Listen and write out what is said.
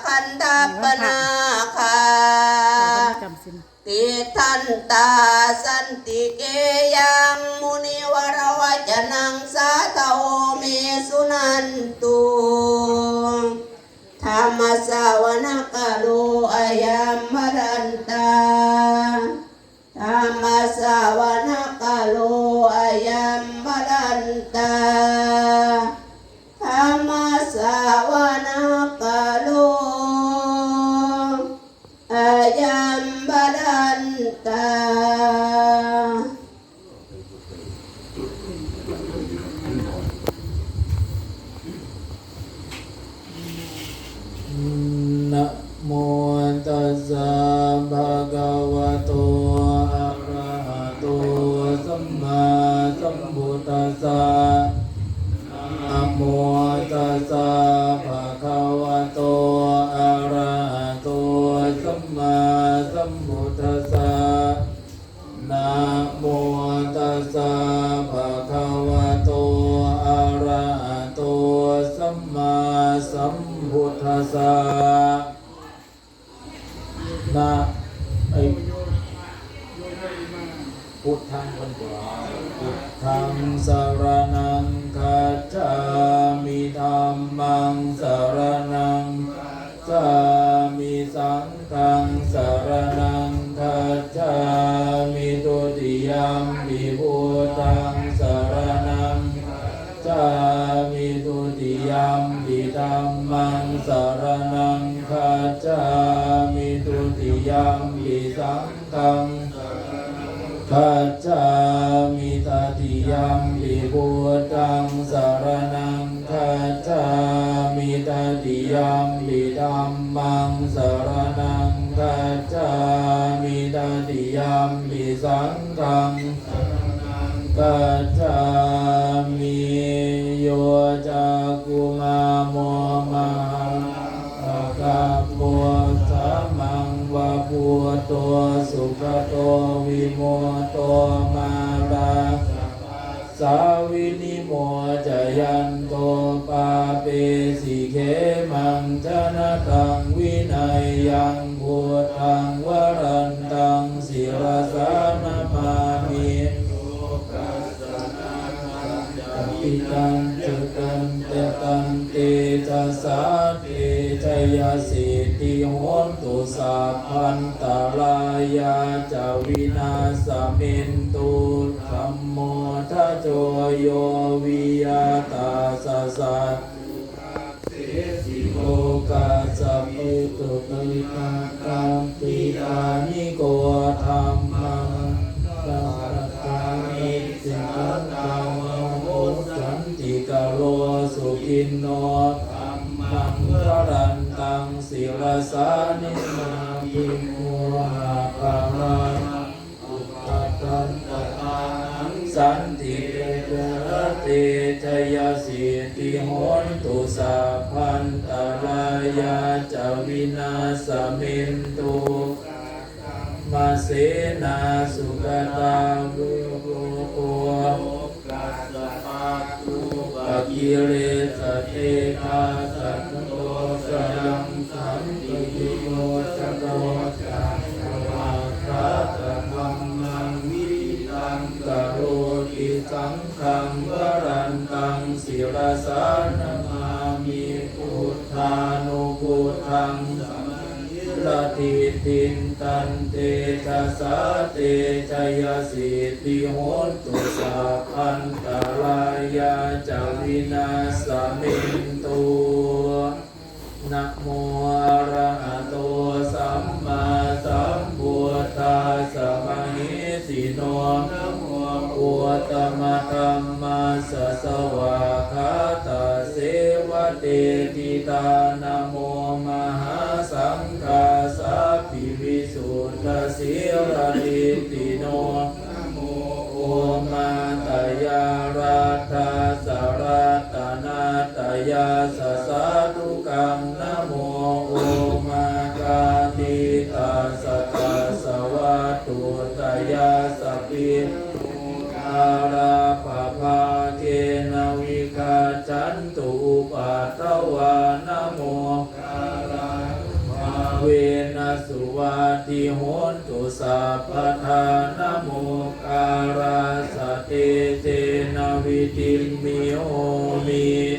คันดับปนาคาจำสินติทันตาสันติเกยังมุนิวรวจนังสาทโอเมสุนันตุธรรมสาวนกาโลอายัม นะโมตัสสะภะคะวะโตอะระหะโตสัมมาสัมพุทธัสสะนะโมตัสสะ พุทธัสสะนะไอพุทธังคนกว่าพุทธังสารนังคัจามิธรรมังสารนังคัจามิสังฆังสารนังคัจามิตุติยมปิพุทธังสารนังจามิตุติยมปิธัมมัง สารนังคัจามิตุติยมปิสังฆังคัจามิตติยัมปิพุทธังสารนังคัจามิตติยัมปิธัมมังสารนังคัจามิตติยัมปิสังฆังคัจามิ ปาเปสิเขมังชนะตังวินัยยังพุทธังวรันตังศิรสานมามิปิตังจุตัง หนตุสัพพันตรายาจาวินาสเมนตุธัมโมทัจโจโยวิยาตาสสะโลกัสสะปิตุปิตังกัมปิตานิโกธัมมังสัพพะมิสิกังตังโมสันติกโลสุขินโนธัมมังวรันตั งศิรสานิมาภิมุนาภามาอุปตันตตานังสันติเตระเตชยสิทธิโหนตุสัพพันตรายาจาวินาสมินตุมาเสนาสุกตาบุโกโกกัสสะปะตุปะกิเลสเทคา รันตังศิรสานมามิพุทธานุพุทธังสัมาลทิตินตันเตชะสาเตชยสิทิโหตุสัพพันตรายาจาวินาสมินตุนะโม พุทธมะธัมมาสะสวะคาตาเสวะเตติตานโมมหาสังฆาสัพิวิสุทธสิรติติโนนะโมโอมาตยารัตาสรัตนาตยาสสะทุกังนะโม ติโหนตุสัพทานโมการาสเตเตนวิติมิโอมิ